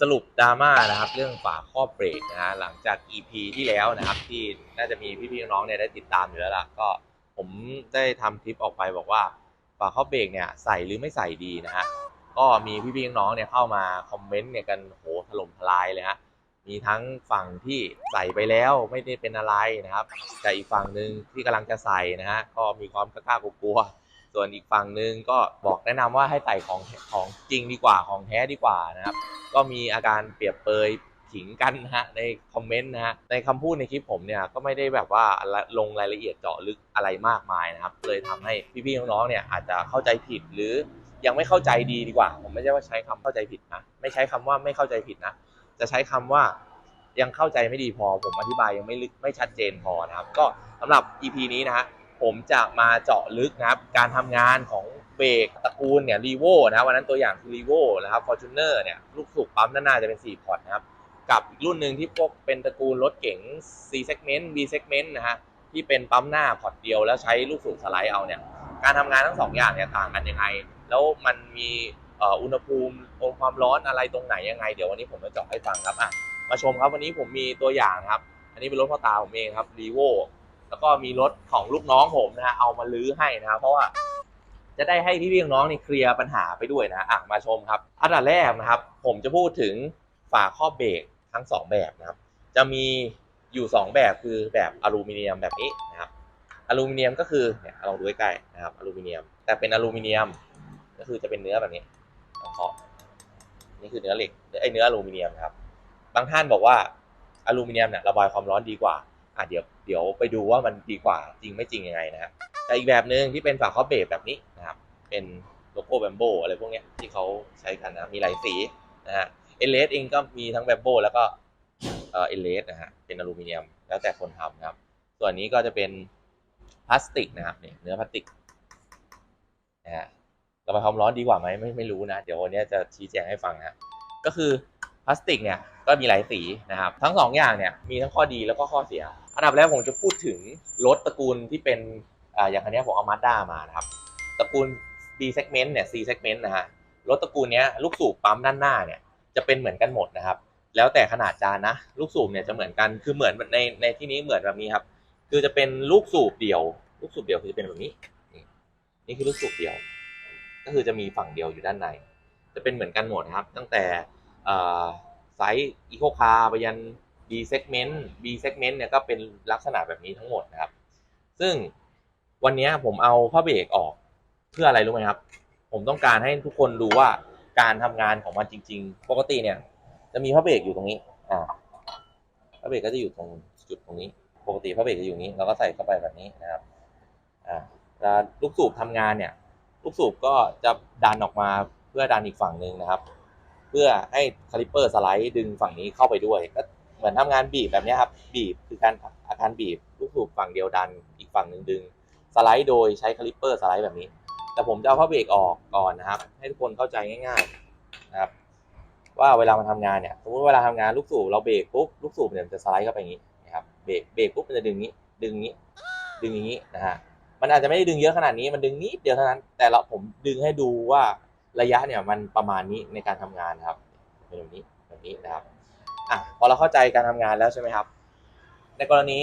สรุปดราม่านะครับเรื่องฝาครอบเบรกนะฮะหลังจาก EP ที่แล้วนะครับที่น่าจะมีพี่ๆน้องๆเนี่ยได้ติดตามอยู่แล้วล่ะก็ผมได้ทำคลิปออกไปบอกว่าฝาครอบเบรกเนี่ยใส่หรือไม่ใส่ดีนะฮะก็มีพี่ๆน้องๆเนี่ยเข้ามาคอมเมนต์เนี่ยกันโหถล่มทลายเลยฮะมีทั้งฝั่งที่ใส่ไปแล้วไม่ได้เป็นอะไรนะครับแต่อีกฝั่งหนึ่งที่กำลังจะใส่นะฮะก็มีความกล้ากลัวๆ ส่วนอีกฝั่งหนึ่งก็บอกแนะนำว่าให้ใส่ของของจริงดีกว่าของแท้ดีกว่านะครับ ก็มีอาการเปรียบเปยขิงกันนะฮะในคอมเมนต์นะฮะในคำพูดในคลิปผมเนี่ยก็ไม่ได้แบบว่าลงรายละเอียดเจาะลึกอะไรมากมายนะครับ เลยทำให้พี่ๆน้องๆเนี่ยอาจจะเข้าใจผิดหรือยังไม่เข้าใจดีดีกว่า ผมไม่ใช่ว่าใช้คำเข้าใจผิดนะ ไม่ใช้คำว่าไม่เข้าใจผิดนะ จะใช้คำว่ายังเข้าใจไม่ดีพอ ผมอธิบายยังไม่ลึกไม่ชัดเจนพอนะครับ ก็สำหรับ EP นี้นะฮะ ผมจะมาเจาะลึกนะครับ การทำงานของเบรกตระกูลเนี่ยรีโวนะครับวันนั้นตัวอย่างคือรีโวนะครับฟอร์จูเนอร์เนี่ยลูกสูบปั๊มด้านหน้าจะเป็น 4 พอร์ตนะครับ กับอีกรุ่นหนึ่งที่พวกเป็นตระกูลรถเก๋ง C segment B segment นะฮะที่เป็นปั๊มหน้าพอร์ตเดียวแล้วใช้ลูกสูบสไลด์เอาเนี่ยการทำงานทั้งสองอย่างเนี่ยต่างกันยังไง แล้วมันมีอุณหภูมิองความร้อนอะไรตรงไหนยังไง เดี๋ยววันนี้ผมจะเจาะให้ฟังครับอะมาชมครับวันนี้ผมมีตัวอย่างครับ อันนี้เป็นรถพ่อตาผมเองครับรีโว แล้วก็มีรถของลูกน้องผมนะฮะเอามาลื้อให้นะครับเพราะว่าจะได้ให้พี่ๆน้องนี่เคลียร์ปัญหาไปด้วยนะอะมาชมครับ อันดับแรกนะครับ ผมจะพูดถึงฝาครอบเบรกทั้งสองแบบนะครับ จะมีอยู่สองแบบคือแบบอลูมิเนียมแบบนี้นะครับ อลูมิเนียมก็คือเนี่ยลองดูใกล้ๆนะครับอลูมิเนียม แต่เป็นอลูมิเนียมก็คือจะเป็นเนื้อแบบนี้ลองเคาะนี่คือเนื้อเหล็กไอเนื้ออลูมิเนียมครับ บางท่านบอกว่าอลูมิเนียมเนี่ยระบายความร้อนดีกว่า อะเดี๋ยวเดี๋ยวไปดูว่ามันดีกว่าจริงไม่จริงยังไงนะครับแต่อีกแบบหนึ่งที่เป็นฝาครอบเบรกแบบนี้นะครับเป็นโลโก้แบมโบอะไรพวกนี้ที่เขาใช้กันนะมีหลายสีนะฮะเอเลสเองก็มีทั้งแบมโบแล้วก็เอเลสนะฮะเป็นอลูมิเนียมแล้วแต่คนทำนะครับ ส่วนนี้ก็จะเป็นพลาสติกนะครับเนี่ยเนื้อพลาสติกนะฮะระบายความร้อนดีกว่าไหมไม่ไม่รู้นะ เดี๋ยววันนี้จะชี้แจงให้ฟังนะก็คือพลาสติกเนี่ย ก็มีหลายสีนะครับ ทั้งสองอย่างเนี่ยมีทั้งข้อดีแล้วก็ข้อเสีย อันดับแรกผมจะพูดถึงรถตระกูลที่เป็นออย่างคันนี้ผมเอามาด้ามานะครับ ตระกูล B segment เนี่ย C segment นะฮะ รถตระกูลนี้ลูกสูบปั๊มด้านหน้าเนี่ยจะเป็นเหมือนกันหมดนะครับ แล้วแต่ขนาดจานนะ ลูกสูบเนี่ยจะเหมือนกัน คือเหมือนในในที่นี้เหมือนแบบนี้ครับ คือจะเป็นลูกสูบเดี่ยว ลูกสูบเดี่ยวคือจะเป็นแบบนี้ นี่คือลูกสูบเดี่ยว ก็คือจะมีฝั่งเดียวอยู่ด้านใน จะเป็นเหมือนกันหมดนะครับ ตั้งแต่ ไซส์อีโคคาร์ไปยัน B segment B segment เนี่ยก็เป็นลักษณะแบบนี้ทั้งหมดนะครับ ซึ่งวันนี้ผมเอาผ้าเบรกออกเพื่ออะไรรู้ไหมครับ ผมต้องการให้ทุกคนดูว่าการทำงานของมันจริง ๆ ปกติเนี่ย จะมีผ้าเบรกอยู่ตรงนี้อ่าผ้าเบรกก็จะอยู่ตรงจุดตรงนี้ ปกติผ้าเบรกจะอยู่นี้เราก็ใส่เข้าไปแบบนี้นะครับอ่าแล้วลูกสูบทำงานเนี่ย ลูกสูบก็จะดันออกมาเพื่อดันอีกฝั่งหนึ่งนะครับ พื่อให้คาลิปเปอร์สไลด์ดึงฝั่งนี้เข้าไปด้วยก็เหมือนทำงานบีบแบบนี้ครับ บีบคือการอาการบีบลูกสูบฝั่งเดียวดัน อีกฝั่งหนึ่งดึงสไลด์โดยใช้คาลิปเปอร์สไลด์แบบนี้ แต่ผมจะเอาผ้าเบรกออกก่อนนะครับ ให้ทุกคนเข้าใจง่ายๆนะครับ ว่าเวลามันทำงานเนี่ยสมมติเวลาทำงานลูกสูบเราเบรกปุ๊บลูกสูบเนี่ยมันจะสไลด์เข้าไปอย่างนี้นะครับเบรกเบรกปุ๊บมันจะดึงนี้ ดึงนี้ ดึงอย่างนี้นะฮะมันอาจจะไม่ได้ดึงเยอะขนาดนี้มันดึงนิดเดียวเท่านั้น แต่เราผมดึงให้ดูว่า ระยะเนี่ยมันประมาณนี้ในการทำงานครับเป็นแบบนี้แบบนี้นะครับอะพอเราเข้าใจการทำงานแล้วใช่ไหมครับ ในกรณี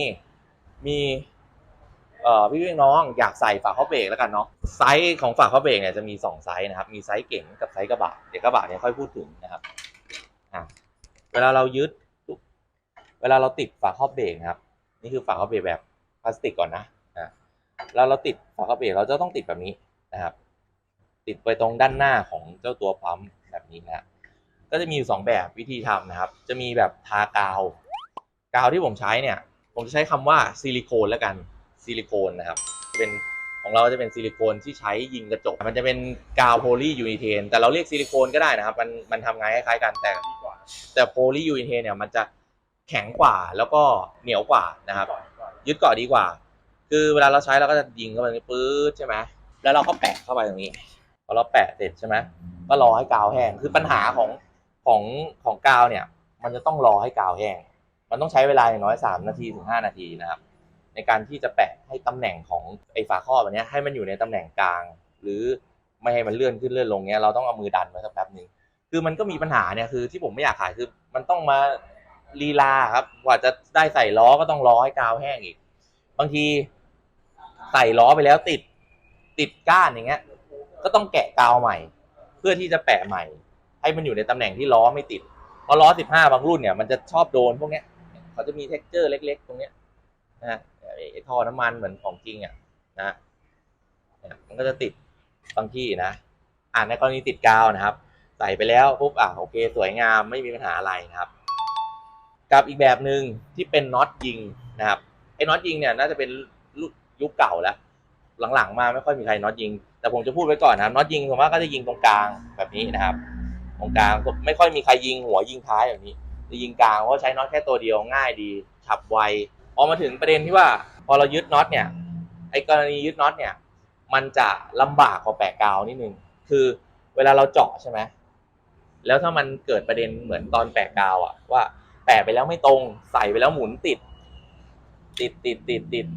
มีเอ่อพี่พี่น้องอยากใส่ฝาครอบเบรกแล้วกันเนาะไซส์ของฝาครอบเบรกเนี่ยจะมีสองไซส์นะครับ มีไซส์เก๋งกับไซส์กระบะเดี๋ยวกระบะเนี่ยค่อยพูดถึงนะครับอะเวลาเรายึดเวลาเราติดฝาครอบเบรกครับ นี่คือฝาครอบเบรกแบบพลาสติกก่อนนะอะแล้วเราติดฝาครอบเบรกเราจะต้องติดแบบนี้นะครับ ติดไปตรงด้านหน้าของเจ้าตัวปั๊มแบบนี้นะก็จะมีอยู่สองแบบวิธีทำนะครับ จะมีแบบทากาว กาวที่ผมใช้เนี่ย ผมจะใช้คำว่าซิลิโคนแล้วกันซิลิโคนนะครับ เป็นของเราจะเป็นซิลิโคนที่ใช้ยิงกระจก มันจะเป็นกาวโพลียูนิเทน แต่เราเรียกซิลิโคนก็ได้นะครับ มันมันทำงานคล้ายๆกันแต่แต่โพลียูนิเทนเนี่ยมันจะแข็งกว่าแล้วก็เหนียวกว่านะครับ ยึดเกาะดีกว่า คือเวลาเราใช้เราก็จะยิงเข้าไปปื๊ดใช่ไหมแล้วเราก็แปะเข้าไปตรงนี้ พอเราแปะเสร็จใช่ไหมก็รอให้กาวแห้ง คือปัญหาของของของกาวเนี่ย มันจะต้องรอให้กาวแห้ง มันต้องใช้เวลาอย่างน้อยสามนาทีถึงห้านาทีนะครับ ในการที่จะแปะให้ตำแหน่งของไอ้ฝาครอบอันนี้ให้มันอยู่ในตำแหน่งกลาง หรือไม่ให้มันเลื่อนขึ้นเลื่อนลงเนี้ยเราต้องเอามือดันไว้สักแป๊บหนึ่งคือมันก็มีปัญหาเนี่ยคือที่ผมไม่อยากขายคือมันต้องมาลีลาครับกว่าจะได้ใส่ล้อก็ต้องรอให้กาวแห้งอีก บางทีใส่ล้อไปแล้วติดติดก้านอย่างเงี้ย ก็ต้องแกะกาวใหม่ เพื่อที่จะแปะใหม่ ให้มันอยู่ในตำแหน่งที่ล้อไม่ติดเพราะล้อ 15 บางรุ่นเนี่ยมันจะชอบโดนพวกเนี้ยเขาจะมีเท็กเจอร์เล็ก ๆ ตรงเนี้ยนะฮะไอ้ท่อน้ำมันเหมือนของจริงอะนะเนี่ยมันก็จะติดบางที่นะอ่าในกรณีติดกาวนะครับ ใส่ไปแล้วปุ๊บอะโอเค สวยงามไม่มีปัญหาอะไรนะครับ กับอีกแบบหนึ่งที่เป็นน็อตยิงนะครับไอ้น็อตยิงเนี่ยน่าจะเป็นยุคเก่าแล้ว หลังๆ มาไม่ค่อยมีใครน็อตยิง แต่ผมจะพูดไว้ก่อนนะครับน็อตยิงส่วนมากก็จะยิงตรงกลางแบบนี้นะครับ ตรงกลางไม่ค่อยมีใครยิงหัวยิงท้ายแบบนี้จะยิงกลางเพราะใช้น็อตแค่ตัวเดียวง่ายดีฉับไวพอมาถึงประเด็นที่ว่า พอเรายึดน็อตเนี่ยไอ้กรณียึดน็อตเนี่ย มันจะลำบากกว่าแปะกาวนิดนึงคือเวลาเราเจาะใช่ไหมแล้วถ้ามันเกิดประเด็นเหมือนตอนแปะกาวอะว่าแปะไปแล้วไม่ตรง ใส่ไปแล้วหมุนติด ติดติดติดติด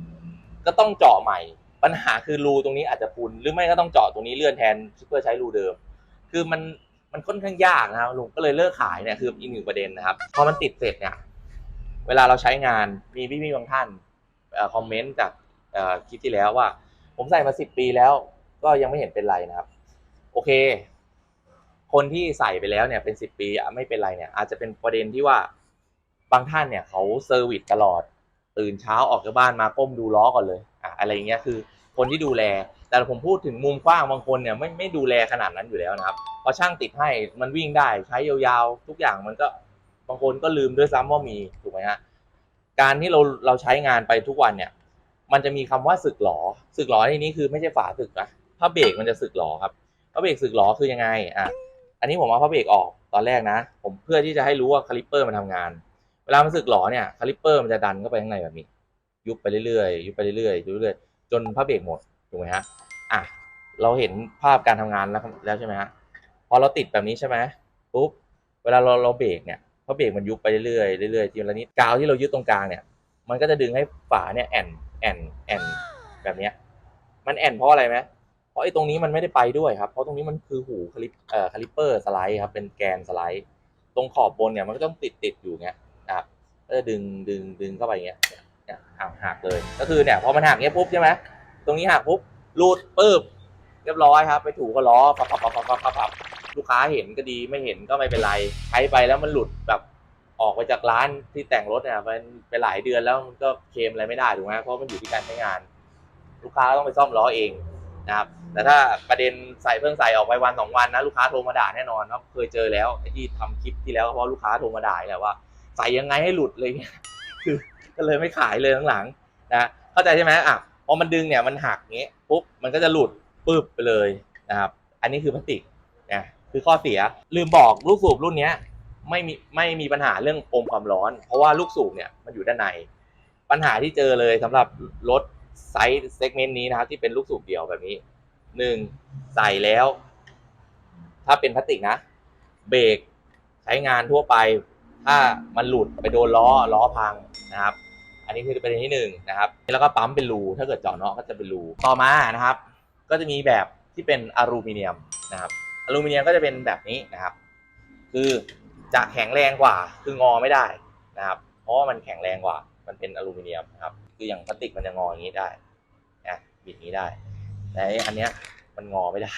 ก็ต้องเจาะใหม่ ปัญหาคือรูตรงนี้อาจจะพุนหรือไม่ก็ต้องเจาะตรงนี้เลื่อนแทนเพื่อใช้รูเดิม คือมันมันค่อนข้างยากนะครับลุงก็เลยเลิกขายเนี่ยคืออีกหนึ่งประเด็นนะครับพอมันติดเสร็จเนี่ยเวลาเราใช้งานมีพี่ๆบางท่านอคอมเมนต์จากคลิปที่แล้วว่า ผมใส่มาสิบปีแล้ว ก็ยังไม่เห็นเป็นไรนะครับ โอเค คนที่ใส่ไปแล้วเนี่ยเป็นสิบปีไม่เป็นไรเนี่ย อาจจะเป็นประเด็นที่ว่าบางท่านเนี่ยเขาเซอร์วิสตลอด ตื่นเช้าออกจากบ้านมาก้มดูล้อก่อนเลย อะอะไรเงี้ยคือ คนที่ดูแล แต่ผมพูดถึงมุมกว้างบางคนเนี่ยไม่ไม่ดูแลขนาดนั้นอยู่แล้วนะครับพอช่างติดให้มันวิ่งได้ใช้ยาวๆ ทุกอย่างมันก็บางคนก็ลืมด้วยซ้ำว่ามีถูกไหมฮะการที่เราเราใช้งานไปทุกวันเนี่ย มันจะมีคำว่าสึกหลอสึกหลอในนี้คือไม่ใช่ฝาสึกนะผ้าเบรกมันจะสึกหลอครับผ้าเบรกสึกหลอคือยังไงอะอันนี้ผมเอาผ้าเบรกออกตอนแรกนะ ผมเพื่อที่จะให้รู้ว่าคาลิปเปอร์มันทำงาน เวลามันสึกหลอเนี่ยคาลิปเปอร์มันจะดันเข้าไปข้างในแบบนี้ ยุบไปเรื่อยๆยุบไปเรื่อยๆยุบเรื่อย จนผ้าเบรกหมดถูกไหมฮะอะเราเห็นภาพการทำงานแล้วแล้วใช่ไหมฮะพอเราติดแบบนี้ใช่ไหมปุ๊บเวลาเราเราเบรกเนี่ยผ้าเบรกมันยุบไปเรื่อยๆเรื่อยๆทีละนิดกาวที่เรายึดตรงกลางเนี่ย มันก็จะดึงให้ฝาเนี่ยแอนแอนแอนแบบเนี้ยมันแอนเพราะอะไรไหมเพราะไอ้ตรงนี้มันไม่ได้ไปด้วยครับ เพราะตรงนี้มันคือหูคลิปเอ่อคาลิปเปอร์สไลด์ครับเป็นแกนสไลด์ ตรงขอบบนเนี่ยมันก็ต้องติดติดอยู่เงี้ยนะครับก็จะดึงดึงดึงเข้าไปเงี้ย เนี่ยหักหักเลย ก็คือเนี่ยพอมันหักเงี้ยปุ๊บใช่ไหมตรงนี้หักปุ๊บรูดปึ๊บเรียบร้อยครับ ไปถูก็ล้อปับปับปับปับปับปับปบลูกค้าเห็นก็ดีไม่เห็นก็ไม่เป็นไรใช้ไปแล้วมันหลุดแบบออกไปจากร้านที่แต่งรถเนี่ยเป็นไปหลายเดือนแล้วมันก็เคลมอะไรไม่ได้ถูกไหมเพราะมันอยู่ที่การใช้งาน ลูกค้าก็ต้องไปซ่อมล้อเองนะครับแต่ถ้าประเด็นใส่เพิ่งใส่ออกไปวันสองวันนะลูกค้าโทรมาด่าแน่นอนครับเคยเจอแล้วไอ้ที่ทำคลิปที่แล้วเพราะลูกค้าโทรมาด่าแหละว่า ใส่ยังไงให้หลุดเลยเนี่ยคือ ก็เลยไม่ขายเลยหลังๆนะเข้าใจใช่ไหมอะพอมันดึงเนี่ยมันหักเงี้ยปุ๊บมันก็จะหลุดปึ๊บไปเลยนะครับ อันนี้คือพลาสติกนะคือข้อเสียลืมบอกลูกสูบรุ่นเนี้ยไม่มีไม่มีปัญหาเรื่องปมความร้อน เพราะว่าลูกสูบเนี่ยมันอยู่ด้านใน ปัญหาที่เจอเลยสำหรับรถไซส์เซกเมนต์นี้นะครับที่เป็นลูกสูบเดียวแบบนี้หนึ่งใส่แล้ว ถ้าเป็นพลาสติกนะเบรกใช้งานทั่วไป ถ้ามันหลุดไปโดนล้อล้อพังนะครับ อันนี้คือประเด็นที่หนึ่งนะครับ แล้วก็ปั๊มเป็นรู ถ้าเกิดเจาะเนาะก็จะเป็นรู ต่อมานะครับ ก็จะมีแบบที่เป็นอลูมิเนียมนะครับ อลูมิเนียมก็จะเป็นแบบนี้นะครับ คือจะแข็งแรงกว่า คืองอไม่ได้นะครับ เพราะว่ามันแข็งแรงกว่า มันเป็นอลูมิเนียมนะครับ คืออย่างพลาสติกมันจะงออย่างนี้ได้นะบิดนี้ได้ แต่อันเนี้ยมันงอไม่ได้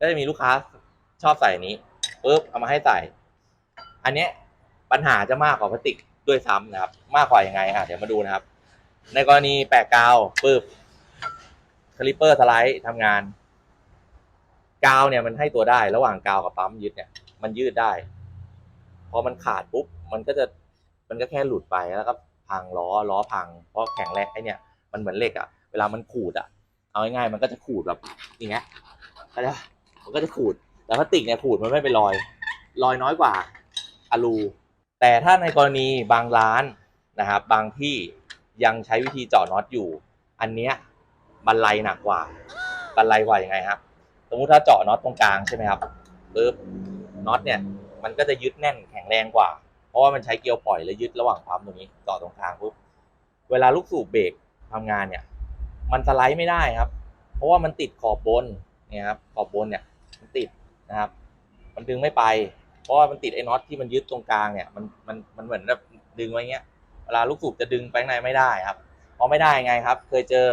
ก็จะมีลูกค้าชอบใส่อันนี้ปุ๊บเอามาให้ใส่ อันเนี้ยปัญหาจะมากกว่าพลาสติก ด้วยซ้ำนะครับ มากกว่ายังไงอะเดี๋ยวมาดูนะครับ ในกรณีแปะกาวปึ๊บคลิปเปอร์สไลด์ทำงาน กาวเนี่ยมันให้ตัวได้ ระหว่างกาวกับปั๊มยึดเนี่ย มันยืดได้พอมันขาดปุ๊บมันก็จะมันก็แค่หลุดไปแล้วก็พังล้อล้อพังเพราะแข็งแรงไอเนี่ยมันเหมือนเหล็กอะเวลามันขูดอะเอาง่ายๆมันก็จะขูดแบบอย่างเงี้ยเข้าใจะมันก็จะขูดแต่พลาสติกเนี่ยขูดมันไม่เป็นรอย รอยน้อยกว่าอะลู แต่ถ้าในกรณีบางร้านนะครับบางที่ยังใช้วิธีเจาะน็อตอยู่ อันเนี้ยบันไลหนักกว่า บันไลกว่ายังไงครับ สมมติถ้าเจาะน็อตตรงกลางใช่ไหมครับปึ๊บน็อตเนี่ยมันก็จะยึดแน่นแข็งแรงกว่า เพราะว่ามันใช้เกลียวปล่อยและยึดระหว่างปั๊มตรงนี้เจาะตรงกลางปุ๊บเวลาลูกสูบเบรกทำงานเนี่ย มันสไลด์ไม่ได้ครับ เพราะว่ามันติดขอบบนเนี่ยครับขอบบนเนี่ยมันติดนะครับ มันดึงไม่ไป เพราะว่ามันติดไอ้น็อตที่มันยึดตรงกลางเนี่ยมันมันมันเหมือนแบบดึงไว้เงี้ยเวลาลูกสูบจะดึงไปข้างในไม่ได้ครับเพราะไม่ได้ไงครับ เคยเจอ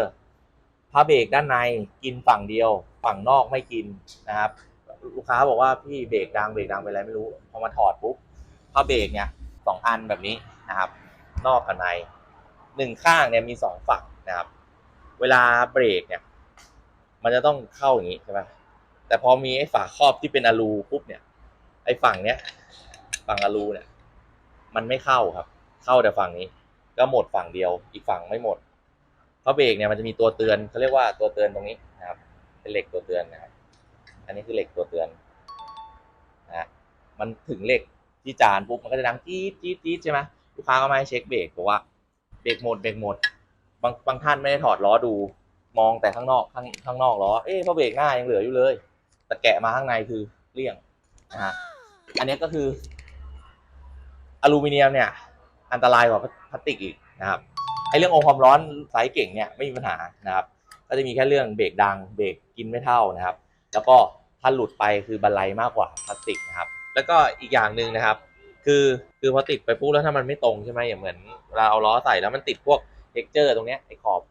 ผ้าเบรกด้านในกินฝั่งเดียว ฝั่งนอกไม่กินนะครับลูกค้าบอกว่าพี่เบรกดังเบรกดังเป็นอะไรไม่รู้พอมาถอดปุ๊บผ้าเบรกเนี่ยสองอันแบบนี้นะครับ นอกกับในหนึ่งข้างเนี่ยมีสองฝั่งนะครับ เวลาเบรกเนี่ย มันจะต้องเข้าอย่างนี้ใช่ไหมแต่พอมีไอ้ฝาครอบที่เป็นอะลูปุ๊บเนี่ย ไอ้ฝั่งเนี้ยฝั่งอะลูเนี่ย มันไม่เข้าครับ เข้าแต่ฝั่งนี้ ก็หมดฝั่งเดียว อีกฝั่งไม่หมดเพราะเบรกเนี่ยมันจะมีตัวเตือนเขาเรียกว่าตัวเตือนตรงนี้นะครับ เป็นเหล็กตัวเตือนนะครับ อันนี้คือเหล็กตัวเตือนนะฮะมันถึงเหล็กที่จานปุ๊บมันก็จะดังจี๊ดจี๊ดจี๊ดใช่ไหมลูกค้าก็มาให้เช็คเบรกบอกว่าเบรกหมดเบรกหมดบางบางท่านไม่ได้ถอดล้อดูมองแต่ข้างนอกข้างข้างนอกล้อ เอ๊ะเพราะเบรกหน้ายังเหลืออยู่เลย แต่แกะมาข้างในคือเลี่ยงนะฮะ อันนี้ก็คืออลูมิเนียมเนี่ย อันตรายกว่าพลาสติกอีกนะครับไอเรื่ององค์ความร้อนไซส์เก่งเนี่ยไม่มีปัญหานะครับ ก็จะมีแค่เรื่องเบรกดังเบรกกินไม่เท่านะครับ แล้วก็ถ้าหลุดไปคือบันไลมากกว่าพลาสติกนะครับ แล้วก็อีกอย่างหนึ่งนะครับ คือคือพอติดไปปุ๊บแล้วถ้ามันไม่ตรงใช่ไหมอย่างเหมือนเวลาเอาล้อใส่แล้วมันติดพวกเท็กเจอร์ตรงเนี้ยไอ้ขอบ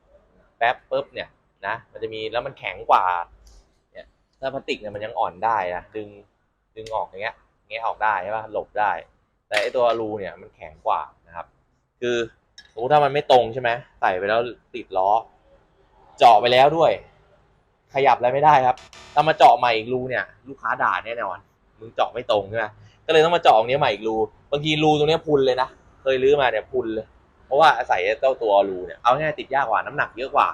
แป๊บปุ๊บเนี่ยนะมันจะมีแล้วมันแข็งกว่าเนี่ยถ้าพลาสติกเนี่ยมันยังอ่อนได้นะดึงดึงออกอย่างเงี้ย เงี้ยออกได้ใช่ป่ะหลบได้ แต่ไอตัวอลูเนี่ยมันแข็งกว่านะครับ คือสมมติถ้ามันไม่ตรงใช่ไหมใส่ไปแล้วติดล้อ เจาะไปแล้วด้วย ขยับอะไรไม่ได้ครับถ้ามาเจาะใหม่อีกรูเนี่ย ลูกค้าด่าแน่นอนมึงเจาะไม่ตรงใช่ไหมก็เลยต้องมาเจาะตรงนี้ใหม่อีกรูบางทีรูตรงนี้พุนเลยนะเคยลื้อมาเนี่ยพุนเลย เพราะว่าอาศัยเจ้าตัวรูเนี่ยเอาง่ายติดยากกว่าน้ำหนักเยอะกว่า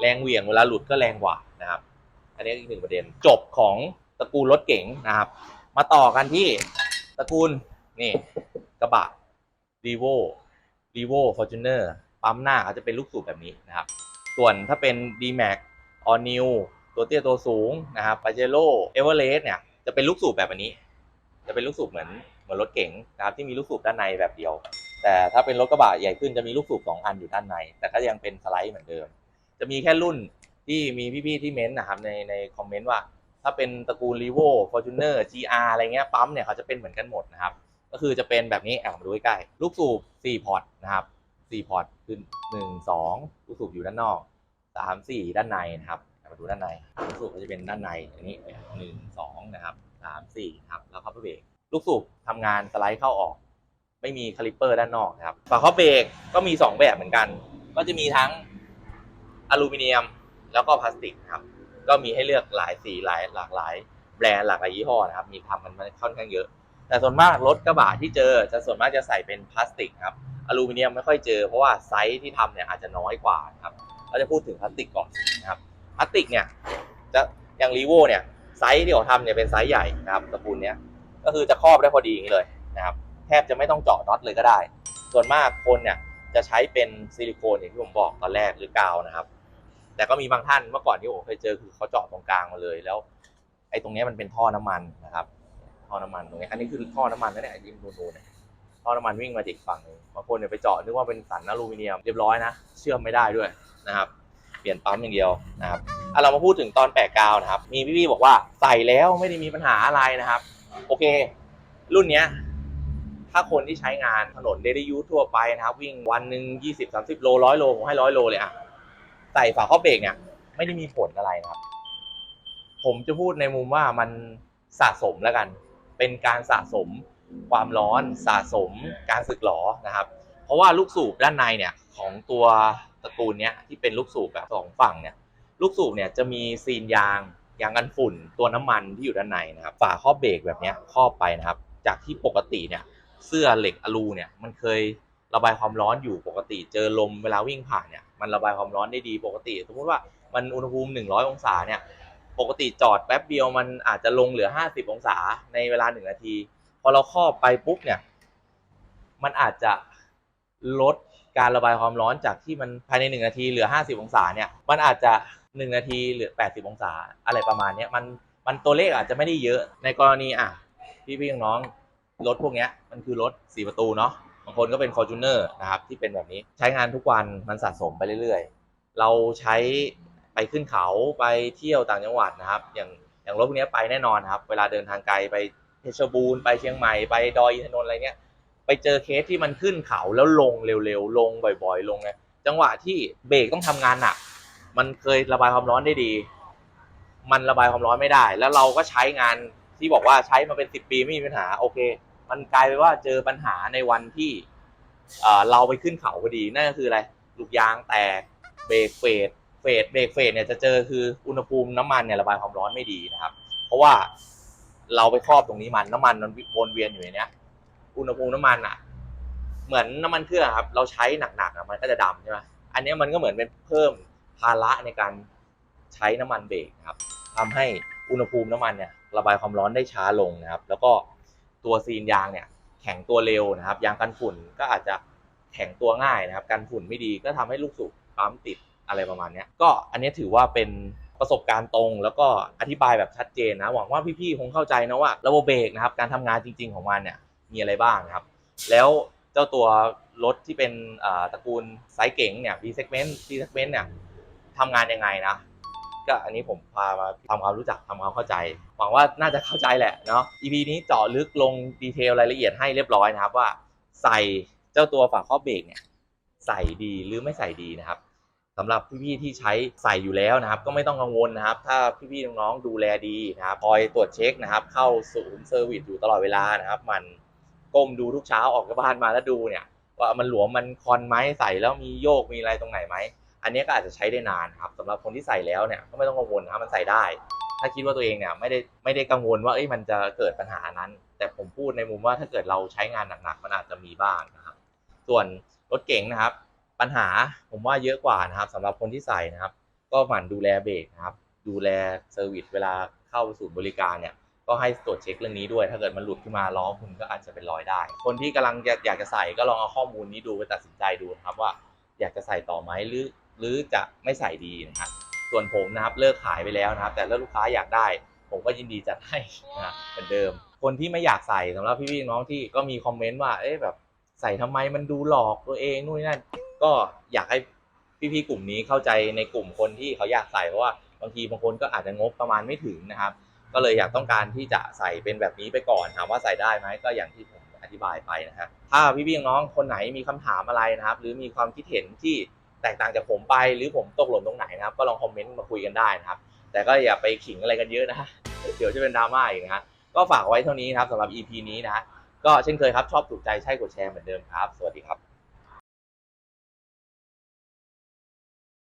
แรงเหวี่ยงเวลาหลุดก็แรงกว่านะครับ อันนี้อีกหนึ่งประเด็นจบของตระกูลรถเก๋งนะครับ มาต่อกันที่ตระกูลนี่กระบะ r e v o r e v o Fortuner ปั๊มหน้าเขาจะเป็นลูกสูบแบบนี้นะครับ ส่วนถ้าเป็น D Max All New ตัวเตี้ยตัวสูงนะครับ Pajero Everest เนี่ยจะเป็นลูกสูบแบบอันนี้ จะเป็นลูกสูบเหมือนเหมือนรถเก๋งนะครับที่มีลูกสูบด้านในแบบเดียว แต่ถ้าเป็นรถกระบะใหญ่ขึ้นจะมีลูกสูบสองอันอยู่ด้านใน แต่ก็ยังเป็นสไลด์เหมือนเดิม จะมีแค่รุ่นที่มีพี่ๆที่เม้นต์นะครับในในคอมเมนต์ว่า ถ้าเป็นตระกูล r e v o Fortuner GR อะไรเงี้ยปั๊มเนี่ยเขาจะเป็นเหมือนกันหมดนะครับก็คือจะเป็นแบบนี้แอะมาดูใกล้ๆลูกสูบ4พอร์ตนะครับ4พอร์ตคือ1 2 ลูกสูบอยู่ด้านนอก 3 4 ด้านในนะครับมาดูด้านในลูกสูบก็จะเป็นด้านในอันนี้1 2นะครับ3 4ครับแล้วเข้าเบรกลูกสูบทำงานสไลด์เข้าออก ไม่มีคาลิปเปอร์ด้านนอกนะครับฝาครอบเบรกก็มี 2 แบบเหมือนกัน ก็จะมีทั้งอลูมิเนียมแล้วก็พลาสติกนะครับ ก็มีให้เลือกหลายสีหลายหลากหลายแบรนด์หลากหลายยี่ห้อนะครับ มีทำกันมาค่อนข้างเยอะ แต่ส่วนมากรถกระบะที่เจอจะส่วนมากจะใส่เป็นพลาสติกครับอลูมิเนียมไม่ค่อยเจอเพราะว่าไซส์ที่ทำเนี่ยอาจจะน้อยกว่านะครับเราจะพูดถึงพลาสติกก่อนนะครับพลาสติกเนี่ยจะอย่างรีโวเนี่ยไซส์ที่เขาทำเนี่ยเป็นไซส์ใหญ่นะครับตระกูลเนี้ยก็คือจะครอบได้พอดีอย่างนี้เลยนะครับแทบจะไม่ต้องเจาะน็อตเลยก็ได้ ส่วนมากคนเนี่ยจะใช้เป็นซิลิโคนอย่างที่ผมบอกตอนแรกหรือกาวนะครับ แต่ก็มีบางท่านเมื่อก่อนที่ผมเคยเจอคือเขาเจาะตรงกลางมาเลยแล้ว ไอ้ตรงนี้มันเป็นท่อน้ำมันนะครับ ท่อน้ำมันตรงนี้อันนี้คือท่อน้ำมันนะเนี่ยยิงนูนๆเนี่ยท่อน้ำมันวิ่งมาจากฝั่งนึงบางคนเนี่ยไปเจาะนึกว่าเป็นสันอลูมิเนียมเรียบร้อยนะเชื่อมไม่ได้ด้วยนะครับ เปลี่ยนปั๊มอย่างเดียวนะครับอะเรามาพูดถึงตอนแปะกาวนะครับ มีพี่ๆบอกว่าใส่แล้วไม่ได้มีปัญหาอะไรนะครับ โอเค รุ่นเนี้ยถ้าคนที่ใช้งานถนนเดลี่ยูทั่วไปนะครับ วิ่งวันหนึ่งยี่สิบสามสิบโลร้อยโลผมให้ร้อยโลเลยอะ ใส่ฝาครอบเบรกเนี่ย ไม่ได้มีผลอะไรนะครับ ผมจะพูดในมุมว่ามันสะสมแล้วกัน เป็นการสะสมความร้อนสะสมการสึกหรอนะครับ เพราะว่าลูกสูบด้านในเนี่ยของตัวตระกูลเนี้ยที่เป็นลูกสูบแบบสองฝั่งเนี่ย ลูกสูบเนี่ยจะมีซีนยางยางกันฝุ่น ตัวน้ำมันที่อยู่ด้านในนะครับ ฝาครอบเบรกแบบเนี้ยครอบไปนะครับ จากที่ปกติเนี่ยเสื้อเหล็กอลูเนี่ยมันเคย ระบายความร้อนอยู่ปกติ เจอลมเวลาวิ่งผ่านเนี่ยมันระบายความร้อนได้ดีปกติ สมมติว่ามันอุณหภูมิ 100 องศาเนี่ยปกติจอดแป๊บเดียวมันอาจจะลงเหลือ 50 องศาในเวลา 1 นาที พอเราครอบไปปุ๊บเนี่ย มันอาจจะลดการระบายความร้อนจากที่มันภายใน 1 นาทีเหลือ 50 องศาเนี่ย มันอาจจะ 1 นาทีเหลือ 80 องศาอะไรประมาณนี้มันมันตัวเลขอาจจะไม่ได้เยอะในกรณีอะพี่พี่น้องรถพวกเนี้ยมันคือรถ4ประตูเนาะ บางคนก็เป็น f o r t u n e r นะครับที่เป็นแบบนี้ใช้งานทุกวันมันสะสมไปเรื่อยๆ เราใช้ไปขึ้นเขาไปเที่ยวต่างจังหวัดนะครับ อย่างอย่างรถพวกนี้ไปแน่นอนครับ เวลาเดินทางไกลไปเพชรบูรณ์ไปเชียงใหม่ไปดอยอินทนนท์อะไรเงี้ยไปเจอเคสที่มันขึ้นเขาแล้วลงเร็วๆลงบ่อยๆ ลงไงจังหวะที่เบรกต้องทำงานหนักมันเคยระบายความร้อนได้ดี มันระบายความร้อนไม่ได้ แล้วเราก็ใช้งานที่บอกว่าใช้มาเป็นสิบปีไม่มีปัญหาโอเค มันกลายไปว่าเจอปัญหาในวันที่เราไปขึ้นเขาพอดีนั่นก็คืออะไรลูกยางแตกเบรกเฟดเฟดเบรกเฟดเนี่ยจะเจอคืออุณหภูมิน้ำมันเนี่ยระบายความร้อนไม่ดีนะครับ เพราะว่าเราไปครอบตรงนี้มันน้ำมันมันวนเวียนอยู่ในเนี้ยอุณหภูมิน้ำมันอะ เหมือนน้ำมันเครื่องครับ เราใช้หนักๆมันก็จะดำใช่ไหมอันนี้มันก็เหมือนเป็นเพิ่มภาระในการใช้น้ำมันเบรกครับทำให้อุณหภูมิน้ำมันเนี่ยระบายความร้อนได้ช้าลงนะครับ แล้วก็ ตัวซีนยางเนี่ยแข็งตัวเร็วนะครับ ยางกันฝุ่นก็อาจจะแข็งตัวง่ายนะครับ กันฝุ่นไม่ดีก็ทำให้ลูกสูบปั๊มติดอะไรประมาณนี้ก็อันนี้ถือว่าเป็นประสบการณ์ตรง แล้วก็อธิบายแบบชัดเจนนะหวังว่าพี่ๆคงเข้าใจนะว่าระบบเบรกนะครับ การทำงานจริง ๆของมันเนี่ยมีอะไรบ้างนะครับ แล้วเจ้าตัวรถที่เป็นตระกูลไซส์เก๋งเนี่ย B segment C segment เนี่ยทำงานยังไงนะ ก็อันนี้ผมพามาทำความรู้จักทำความเข้าใจ หวังว่าน่าจะเข้าใจแหละเนาะ EP นี้เจาะลึกลงดีเทลรายละเอียดให้เรียบร้อยนะครับว่า ใส่เจ้าตัวฝาครอบเบรกเนี่ยใส่ดีหรือไม่ใส่ดีนะครับสำหรับพี่ๆที่ใช้ใส่อยู่แล้วนะครับ ก็ไม่ต้องกังวลนะครับ ถ้าพี่ๆน้องๆดูแลดีนะครับคอยตรวจเช็คนะครับ เข้าศูนย์เซอร์วิสอยู่ตลอดเวลานะครับ มันก้มดูทุกเช้าออกจากบ้านมาแล้วดูเนี่ย ว่ามันหลวมมันคอนไหมใส่แล้วมีโยกมีอะไรตรงไหนไหม อันนี้ก็อาจจะใช้ได้นานครับสำหรับคนที่ใส่แล้วเนี่ยก็ไม่ต้องกังวลนะมันใส่ได้ ถ้าคิดว่าตัวเองเนี่ยไม่ได้ไม่ได้กังวลว่าเอ้ยมันจะเกิดปัญหานั้น แต่ผมพูดในมุมว่าถ้าเกิดเราใช้งานหนักๆมันอาจจะมีบ้างนะครับ ส่วนรถเก๋งนะครับ ปัญหาผมว่าเยอะกว่านะครับสำหรับคนที่ใส่นะครับ ก็หมั่นดูแลเบรกนะครับ ดูแลเซอร์วิสเวลาเข้าศูนย์บริการเนี่ยก็ให้ตรวจเช็คเรื่องนี้ด้วย ถ้าเกิดมันหลุดขึ้นมาล้อคุณก็อาจจะเป็นรอยได้ คนที่กำลังอยากอยากจะใส่ก็ลองเอาข้อมูลนี้ดูไปตัดสินใจดูนะครับว่า อยากจะใส่ต่อไหมหรือ หรือจะไม่ใส่ดีนะครับส่วนผมนะครับเลิกขายไปแล้วนะครับ แต่ถ้าลูกค้าอยากได้ ผมก็ยินดีจัดให้นะเหมือนเดิม คนที่ไม่อยากใส่สำหรับพี่ๆน้องๆที่ก็มีคอมเมนต์ว่าเอ๊ะแบบใส่ทำไมมันดูหลอกตัวเองนู่นนนั่นก็อยากให้พี่ๆกลุ่มนี้เข้าใจในกลุ่มคนที่เขาอยากใส่เพราะว่าบางทีบางคนก็อาจจะงบประมาณไม่ถึงนะครับ ก็เลยอยากต้องการที่จะใส่เป็นแบบนี้ไปก่อนถามว่าใส่ได้ไหมก็อย่างที่ผมอธิบายไปนะฮะถ้าพี่ๆน้องๆคนไหนมีคำถามอะไรนะครับ หรือมีความคิดเห็นที่ แตกต่างจากผมไปหรือผมตกหล่นตรงไหนนะครับ ก็ลองคอมเมนต์มาคุยกันได้นะครับ แต่ก็อย่าไปขิงอะไรกันเยอะนะเดี๋ยวจะเป็นดราม่าอีกนะก็ฝากไว้เท่านี้นะครับสำหรับ EP นี้นะก็เช่นเคยครับชอบถูกใจใช่กดแชร์เหมือนเดิมครับ สวัสดีครับ